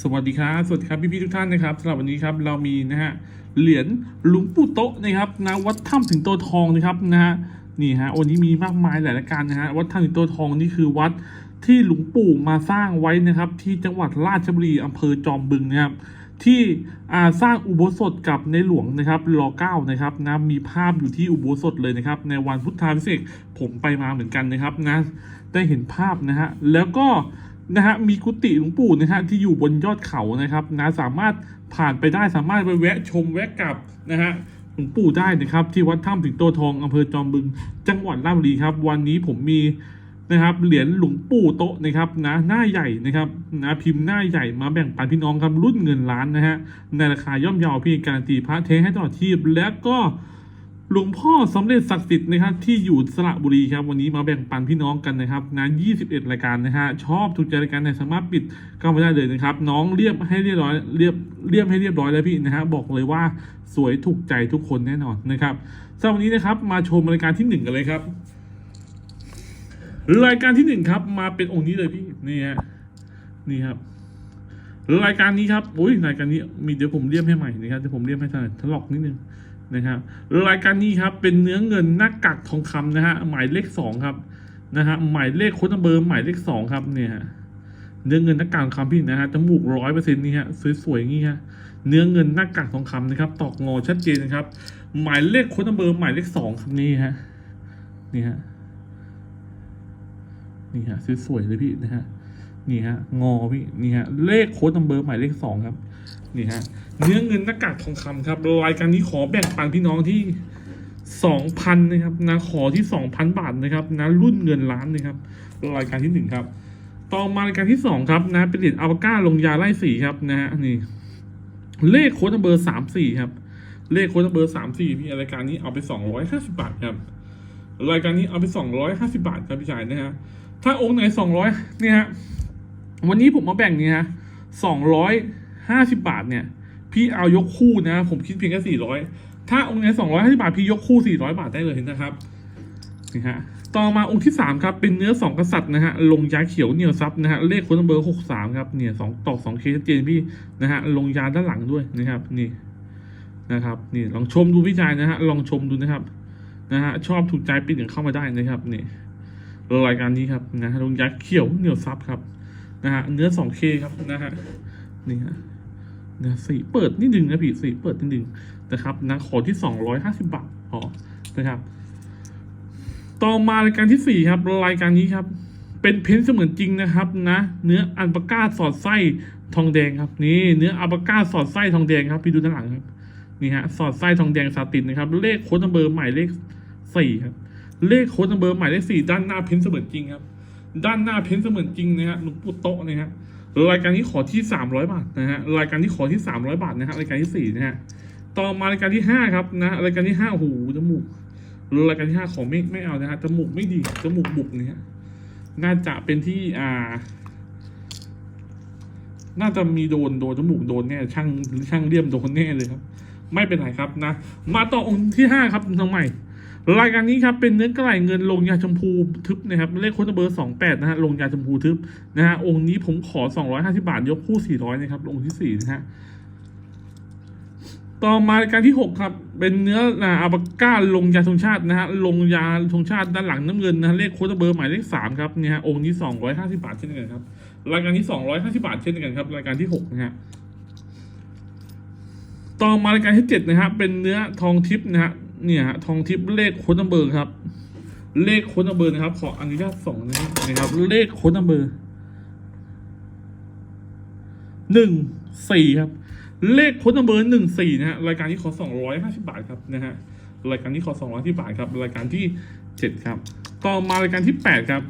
สวัสดีครับ สวัสดีครับพี่พี่ๆทุกท่านนะครับสำหรับวันนี้ครับเรามีนะฮะเหรียญหลวงปู่โตะนะครับนะวัดถ้ำถึงโตทองนะครับนะฮะนี่ฮะวันนี้มีมากมายหลายรายการนะฮะวัดถ้ำถึงโตทองนี่คือวัดที่หลวงปู่มาสร้างไว้นะครับ ที่จังหวัดราชบุรีอำเภอจอมบึงนะครับที่สร้างอุโบสถกับในหลวงนะครับรอเก้านะครับนะมีภาพอยู่ที่อุโบสถเลยนะครับ ในวันพุทธาพิเศษกผมไปมาเหมือนกันนะครับนะได้เห็นภาพนะฮะแล้วก็ นะฮะมีกุฏิหลวงปู่นะฮะที่อยู่บนยอดเขานะครับนะสามารถผ่านไปได้สามารถไปแวะชมแวะกลับนะฮะหลวงปู่ได้นะครับที่วัดถ้ำถึงโตทองอำเภอจอมบึง จังหวัดราชบุรีครับ วันนี้ผมมีนะครับเหรียญหลวงปู่โตนะครับนะหน้าใหญ่นะครับนะพิมพ์หน้าใหญ่มาแบ่งปันพี่น้องครับรุ่นเงินล้านนะฮะในราคาย่อมเยาวพี่การันตีพระเทให้ตลอดชีพและก็ หลวงพ่อสำเร็จศักดิ์สิทธิ์นะครับที่อยู่สระบุรีครับวันนี้มาแบ่งปันพี่น้องกันนะครับนะ21 รายการนะฮะชอบถูกใจรายการไหนสามารถปิดเข้ามาได้เลยนะครับน้องเรียบให้เรียบร้อยเรียบเรียบให้เรียบร้อยแล้วพี่นะฮะบอกเลยว่าสวยถูกใจทุกคนแน่นอนนะครับสำหรับวันนี้นะครับมาชมรายการที่หนึ่งกันเลยครับ รายการที่หนึ่งครับมาเป็นองค์นี้เลยพี่นี่ฮะนี่ครับรายการนี้ครับอุ้ยรายการนี้มีเดี๋ยวผมเรียบให้ใหม่นะครับเดี๋ยวผมเรียบให้ถนัดทะลอกนิดนึง นะครับรายการนี้ครับเป็นเนื้อเงินหน้ากากทองคำนะฮะหมายเลขสองครับนะฮะหมายเลขโค้ดเบอร์หมายเลขสองครับเนี่ยเนื้อเงินหน้ากากทองคำพี่นะฮะจมูกร้อยเปอร์เซ็นต์นี่ฮะสวยๆอย่างนี้ฮะเนื้อเงินหน้ากากทองคำนะครับ ตอกงอชัดเจนนะครับ หมายเลขโค้ดเบอร์หมายเลขสองครับนี่ฮะนี่ฮะนี่ฮะสวยๆเลยพี่นะฮะนี่ฮะงอพี่นี่ฮะเลขโค้ดนัมเบอร์หมายเลขสองครับ นี่ฮะเนื้อเงินหน้ากากทองคำครับรายการนี้ขอแบ่งปันพี่น้องที่สองพันนะครับนะขอที่สองพันบาทนะครับนะรุ่นเงินล้านนะครับรายการที่หนึ่งครับ ต่อมารายการที่สองครับนะเป็นเหรียญอัลปาก้าลงยาไล่สีครับนะฮะนี่ เลขโค้ดเบอร์สามสี่ครับ เลขโค้ดเบอร์สามสี่พี่รายการนี้เอาไปสองร้อยห้าสิบาทครับรายการนี้เอาไปสองร้อยห้าสิบาทครับพี่ชายนะฮะถ้าองค์ไหนสองร้อยเนี่ยฮะวันนี้ผมมาแบ่งเนี่ยฮะสองร้อย ห้าสิบาทเนี่ย พี่เอายกคู่นะ ผมคิดเพียงแค่สี่ร้อยถ้าองค์ไหนสองร้อยห้าสิบาทพี่ยกคู่สี่ร้อยบาทได้เลยนะครับนี่ฮะต่อมาองค์ที่สามครับเป็นเนื้อสองกษัตริย์นะฮะลงยาเขียวเหนียวซับนะฮะเลขคนเบอร์หกสามครับเนี่ยสองต่อสองเคชัดเจนพี่นะฮะลงยาด้านหลังด้วยนะครับนี่นะครับนี่ลองชมดูพี่ชายนะฮะลองชมดูนะครับนะฮะชอบถูกใจปิดอย่างเข้ามาได้นะครับนี่รายการนี้ครับนะฮะลงยักษ์เขียวเหนียวซับครับนะฮะเนื้อ 2K ครับนะฮะนี่ฮะ นะสีเปิดนิดนึงนะพี่สีเปิดนิดนึงนะครับนะขอที่ 250 บาทพอนะครับ ต่อมารายการที่ 4 ครับ รายการนี้ครับ เป็นเพ้นท์เสมือนจริงนะครับนะ เนื้ออัลปาก้าสอดไส้ทองแดงครับ นี่เนื้ออัลปาก้าสอดไส้ทองแดงครับพี่ดูด้านหลังครับนี่ฮะสอดไส้ทองแดงซาตินนะครับ เลขโค้ดนัมเบอร์หมายเลขสี่ครับ เลขโค้ดนัมเบอร์หมายเลขสี่ด้านหน้าเพ้นท์เสมือนจริงครับ ด้านหน้าเพ้นท์เสมือนจริงนะฮะหลวงปู่โตะนะฮะ รายการนี้ขอที่สามร้อยบาทนะฮะรายการนี้ขอที่สามร้อยบาทนะฮะรายการที่สี่นะฮะต่อมารายการที่ห้าครับนะรายการที่ห้าโอ้โหจมูกรายการที่ห้าขอไม่ไม่เอานะฮะจมูกไม่ดีจมูกบุบเนี่ยฮะน่าจะเป็นที่อ่า น่าจะมีโดนโดนจมูกโดนแน่ช่างช่างเลี่ยมโดนแน่เลยครับ ไม่เป็นไรครับนะ มาต่อองค์ที่ห้าครับน้องใหม่ รายการนี้ครับเป็นเนื้อกระไหล่เงินลงยาชมพูทึบนะครับเลขโค้ดเบอร์สองแปดนะฮะลงยาชมพูทึบนะฮะองค์นี้ผมขอสองร้อยห้าสิบาท ยกคู่สี่ร้อยนะครับองค์ที่สี่นะฮะต่อมารายการที่หกครับ เป็นเนื้ออาอาบาก้าลงยาธงชาตินะฮะลงยาธงชาติด้านหลังน้ำเงินนะฮะเลขโค้ดเบอร์หมายเลขสามครับเนี่ยฮะองค์นี้สองร้อยห้าสิบาทเช่นกันครับรายการนี้สองร้อยห้าสิบาทเช่นกันครับรายการที่หกนะฮะต่อมารายการที่เจ็ดนะฮะเป็นเนื้อทองทิพย์นะฮะ เนี่ยฮะทองทิพย์เลขโค้ดนัมเบอร์ครับ เลขโค้ดนัมเบอร์นะครับขออนุญาตส่งนะครับนะครับ เลขโค้ดนัมเบอร์หนึ่งสี่ครับ เลขโค้ดนัมเบอร์หนึ่งสี่นะฮะรายการที่ขอสองร้อยห้าสิบาทครับนะฮะรายการที่ขอสองร้อยที่บาทครับ รายการที่เจ็ดครับ ต่อมารายการที่แปดครับ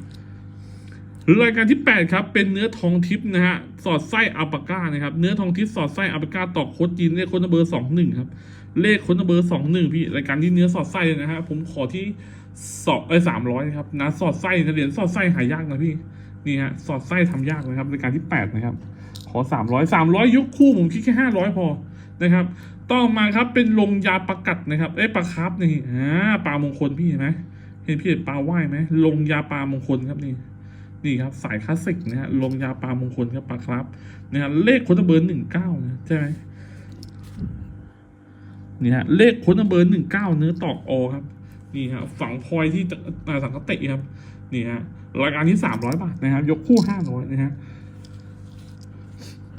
รายการที่ 8 ครับเป็นเนื้อทองทิพย์นะฮะสอดไส้อัลปาก้านะครับเนื้อทองทิพย์สอดไส้อัลปาก้าตอกโคดจีนเลขโคดเบอร์สองหนึ่งครับ เลขค้ดเบอร์สองหนึ่งพี่รายการที่เนื้อสอดไส้เลยนะฮะผมขอที่สองเอ้สามร้อยครับนะสอดไส้นะเหรียญสอดไส้หายากนะพี่นี่ฮะสอดไส้ทำยากนะครับรายการที่แปดนะครับ ขอสามร้อยสามร้อยยกคู่ผมคิดแค่ห้าร้อยพอนะครับ ต่อมาครับเป็นลงยาประกัดนะครับเอ้ปลาคาร์ฟนี่อ่าปลามงคลพี่เห็นไหมเห็นพี่เห็นปลาว่ายไหมลงยาปลามงคลครับนี่นี่ครับสายคลาสสิกนะฮะลงยาปลามงคลครับปลาครับนะฮะเลขค้ดเบอร์หนึ่งเก้านะใช่ไหม นี่ฮะเลขโค้ดเบอร์หนึ่งเก้าเนื้อตอกอครับนี่ฮะฝังพลอยที่สังกติครับนี่ฮะรายการที่สามร้อยบาทนะครับ ยกคู่ห้าร้อยนะฮะ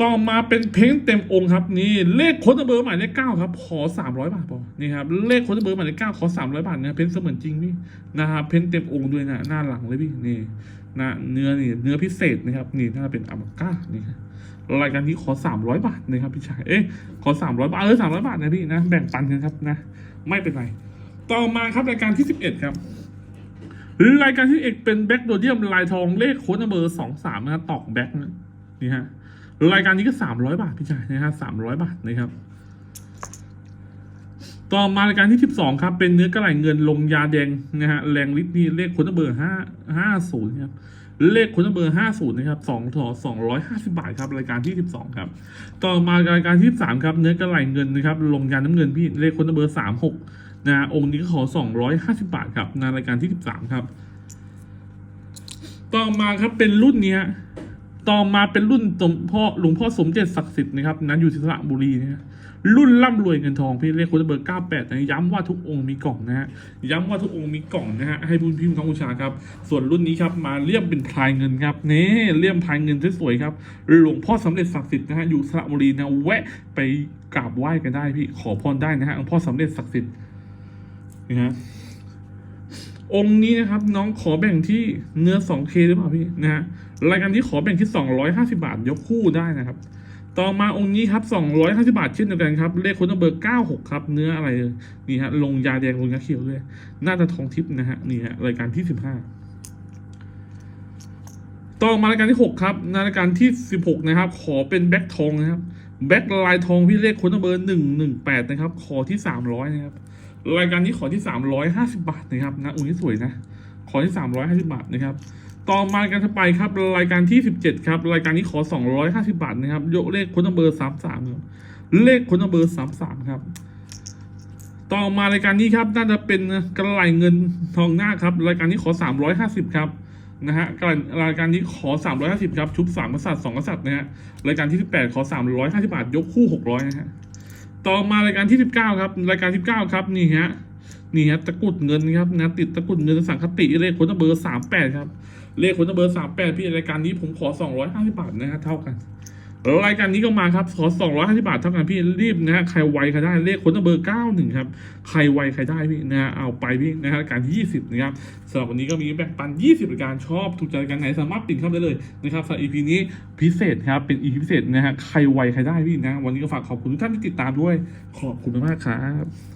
ต่อมาเป็นเพ้งเต็มองค์ครับนี่เลขโค้ดเบอร์หมายเลขเก้าครับขอสามร้อยบาทพอนี่ครับเลขโค้ดเบอร์หมายเลขเก้าขอสามร้อยบาทนะเพ้นเสมือนจริงพี่นะครับเพ้นเต็มองค์ด้วยนะหน้าหลังเลยพี่นี่นะเนื้อนี่เนื้อพิเศษนะครับนี่น่าเป็นอามก้านี่ รายการนี้ขอสามร้อยบาทนะครับพี่ชาย เอ๊ะขอสามร้อยบาท เออสามร้อยบาทนะพี่นะ แบ่งปันกันครับนะ ไม่เป็นไร ต่อมาครับรายการที่สิบเอ็ดครับรายการที่เอกเป็นแบ็กโดเดียมลายทองเลขโค้ดเบอร์สองสามนะตอกแบ็กนี่ฮะรายการนี้ก็สามร้อยบาทพี่ชายนะฮะสามร้อยบาทนะครับ ต่อมารายการที่สิบสองครับ เป็นเนื้อกระไหล่เงินลงยาแดงนะฮะแรงลิตรนี่เลขโค้ดเบอร์ห้าห้าศูนย์ครับ เลขโค้ดเบอร์ห้าศูนย์นะครับสองถอสองร้อยห้าสิบาทครับรายการที่สิบสองครับต่อมารายการที่สามครับเนื้อกระไหลเงินนะครับลงยาน้ำเงินพี่เลขโค้ดเบอร์สามหกนะองค์นี้ก็ขอ250บาทครับในรายการที่13ครับ ต่อมาครับเป็นรุ่นนี้ฮะต่อมาเป็นรุ่นสมพ่อหลวงพ่อสมเด็จศักดิ์สิทธิ์นะครับนั้นอยู่ที่สระบุรีนะฮะ รุ่นร่ำรวยเงินทองพี่เลขโค้ดเบอร์ 98นะย้ำว่าทุกองค์มีกล่องนะฮะย้ำว่าทุกองค์มีกล่องนะฮะให้บุญพิมพ์กัมพูชาครับ ส่วนรุ่นนี้ครับมาเลี่ยมเป็นพลายเงินครับนี่เลี่ยมพลายเงินสวยๆครับหลวงพ่อสำเร็จศักดิ์สิทธิ์นะฮะอยู่สระบุรีนะแวะไปกราบไหว้กันได้พี่ขอพรได้นะฮะหลวงพ่อสำเร็จศักดิ์สิทธิ์นะฮะองค์นี้นะครับน้องขอแบ่งที่เนื้อ 2K หรือเปล่าพี่นะฮะรายการที่ขอแบ่งที่ 250 บาทยกคู่ได้นะครับ ต่อมาองค์นี้ครับ250 บาทเช่นเดียวกันครับ เลขค้ดเบอร์ 96 ครับ เนื้ออะไร นี่ฮะ ลงยาแดงลงยาเขียวด้วย น่าจะทองทิพย์นะฮะ นี่ฮะ รายการที่ 15 ต่อมารายการที่ 6 ครับรายการที่ 16 นะครับ ขอเป็นแบ็คทองนะครับ แบ็คลายทองพี่เลขค้ดเบอร์ 118 นะครับ ขอที่ 300 นะครับ รายการนี้ขอที่ 350 บาทนะครับนะอุ้สวยนะ ขอที่ 350 บาทนะครับ ต่อมาการถัดไปครับรายการที่ 17 ครับ รายการนี้ขอ 250 บาทนะครับยกเลขคนเบอร์33ครับเลขคนเบอร์33ครับ ต่อมารายการนี้ครับน่าจะเป็นกระไหลเงินทองหน้าครับ รายการนี้ขอ 350 ครับนะฮะกรรายการนี้ขอ 350 ครับ ชุบ 3 กษัตริย์ 2 กษัตริย์นะฮะรายการที่ 18 ขอ 350 บาท ยกคู่ 600 นะฮะต่อมารายการที่ 19 ครับ รายการที่19 ครับนี่ฮะนี่ฮะตะกุดเงินครับนะติดตะกุดเงินสังคติเลขคนเบอร์ 38 ครับ เลขคนเบอร์38พี่รายการนี้ผมขอ250บบาทนะฮะเท่ากันแล้วรายการนี้ก็มาครับขอ250บาทเท่ากันพี่รีบนะฮะใครไวใครได้เลขคนเบอร์91ครับใครไวใครได้พี่นะฮะเอาไปพี่นะฮะรายการที่20นะครับสำหรับวันนี้ก็มีแบ่งปัน20รายการชอบถูกใจรายการไหนสามารถปิดเข้าได้เลยนะครับสำหรับ EP นี้พิเศษครับเป็น EP พิเศษนะฮะใครไวใครได้พี่นะ วันนี้ก็ฝากขอบคุณทุกท่านที่ติดตามด้วยขอบคุณมากครับ